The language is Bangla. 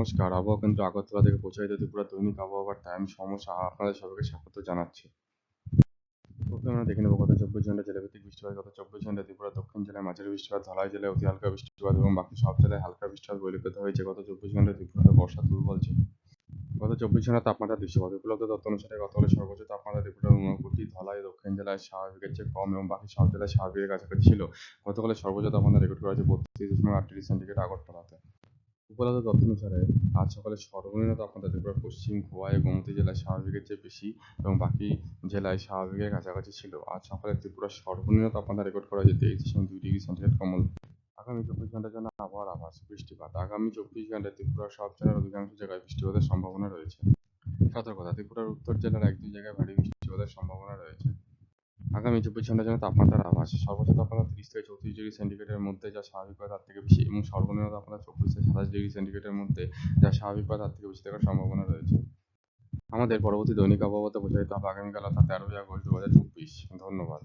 নমস্কার, আবহাওয়া কেন্দ্র আগরতলা থেকে প্রচারিত ত্রিপুরা দৈনিক আবহাওয়ার টাইম সমস্যা, আপনাদের সবাইকে স্বাগত জানাচ্ছি। প্রথমে আমরা দেখে নেব গত চব্বিশ ঘণ্টা জেলাভিত্তিক বৃষ্টিপাত, গত চব্বিশ ঘণ্টা ত্রিপুরা দক্ষিণ জেলায় মাঝারি বৃষ্টিপাত, ধলাই জেলায় অতি হালকা বৃষ্টিপাত এবং বাকি সব জেলায় হালকা বৃষ্টিপাত পরিলক্ষিত হয়েছে। গত চব্বিশ ঘণ্টা ত্রিপুরাতে বর্ষা দুর্বল ছিল। গত চব্বিশ ঘণ্টা তাপমাত্রা দৃশ্যপথ উপলব্ধ তথ্য অনুসারে গতকাল সর্বোচ্চ তাপমাত্রা ত্রিপুরার ঊনকোটি, ধলাই দক্ষিণ জেলায় স্বাভাবিকের চেয়ে কম এবং বাকি সব জেলায় স্বাভাবিকের কাছাকাছি ছিল। গতকালের সর্বোচ্চ তাপমাত্রা রেকর্ড করা হয়েছে বত্রিশ দশমিক আট ডিগ্রি সেন্টিগ্রেড আগরতলাতে। উপলব্ধ তথ্য অনুসারে, আজ সকালে সর্বনিম্ন তাপমাত্রা ত্রিপুরার পশ্চিম খোয়াই ও গোমতী জেলায় স্বাভাবিকের চেয়ে বেশি এবং বাকি জেলায় স্বাভাবিকের কাছাকাছি ছিল। আজ সকালে ত্রিপুরার সর্বনিম্ন তাপমাত্রা রেকর্ড করা হয়েছে তেইশ দশমিক দুই ডিগ্রি সেন্টিগ্রেড কমল। আগামী চব্বিশ ঘণ্টার জন্য আবহাওয়ার আভাস বৃষ্টিপাত। আগামী চব্বিশ ঘন্টায় ত্রিপুরার সব জেলার অধিকাংশ জায়গায় বৃষ্টিপাতের সম্ভাবনা রয়েছে। সতর্কতা, ত্রিপুরার উত্তর জেলার এক দুই জায়গায় ভারী বৃষ্টিপাতের সম্ভাবনা আগামী চব্বিশ ঘণ্টার জন্য তাপমাত্রার আভাস। সর্বোচ্চ তাপমাত্রা তিরিশ থেকে চৌত্রিশ ডিগ্রি সেন্টিগ্রেডের মধ্যে, যা স্বাভাবিক হয় তার থেকে বেশি এবং সর্বনিম্ন তাপমাত্রা চব্বিশ থেকে সাতাশ ডিগ্রি সেন্টিগ্রেডের মধ্যে, যা স্বাভাবিক হয় তার থেকে বেশি থাকার সম্ভাবনা রয়েছে। আমাদের পরবর্তী দৈনিক আবহাওয়াতে প্রচারিত হবে আগামীকাল, অর্থাৎ তেরোই আগস্ট দু হাজার চব্বিশ। ধন্যবাদ।